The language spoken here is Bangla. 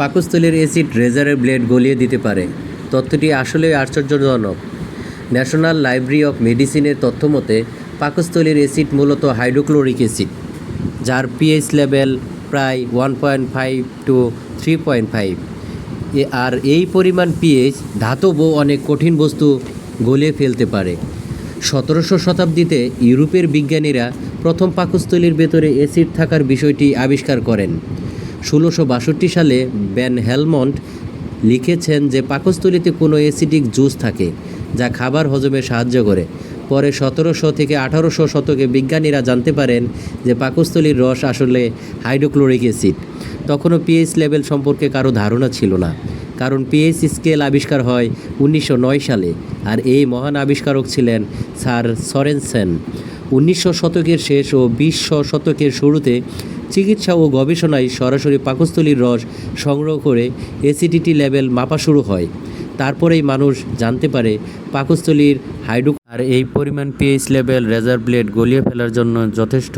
পাকস্থলীর অ্যাসিড রেজারের ব্লেড গলিয়ে দিতে পারে। তথ্যটি আসলেই আশ্চর্যজনক। ন্যাশনাল লাইব্রেরি অফ মেডিসিনের তথ্য মতে, পাকস্থলীর অ্যাসিড মূলত হাইড্রোক্লোরিক অ্যাসিড, যার পিএইচ লেভেল প্রায় one point five to three point five. আর এই পরিমাণ পিএইচ ধাতব অনেক কঠিন বস্তু গলিয়ে ফেলতে পারে। সতেরোশো শতাব্দীতে ইউরোপের বিজ্ঞানীরা প্রথম পাকস্থলীর ভেতরে অ্যাসিড থাকার বিষয়টি আবিষ্কার করেন। ষোলোশো বাষট্টি সালে ব্যান হেলমন্ট লিখেছেন যে পাকস্থলীতে কোনো অ্যাসিডিক জুস থাকে, যা খাবার হজমে সাহায্য করে। পরে সতেরোশো থেকে আঠারোশো শতকে বিজ্ঞানীরা জানতে পারেন যে পাকস্থলীর রস আসলে হাইড্রোক্লোরিক অ্যাসিড। তখনও পিএইচ লেভেল সম্পর্কে কারও ধারণা ছিল না, কারণ পিএইচ স্কেল আবিষ্কার হয় উনিশশো নয় সালে, আর এই মহান আবিষ্কারক ছিলেন স্যার সরেনসেন। উনিশশো শতকের শেষ ও বিশ শতকের শুরুতে চিকিৎসা ও গবেষণায় সরাসরি পাকস্থলীর রস সংগ্রহ করে এসিডিটি লেভেল মাপা শুরু হয়। তারপরেই মানুষ জানতে পারে পাকস্থলীর হাইড্রো আর এই পরিমাণ পিএইচ লেভেল রেজার ব্লেড গলিয়ে ফেলার জন্য যথেষ্ট।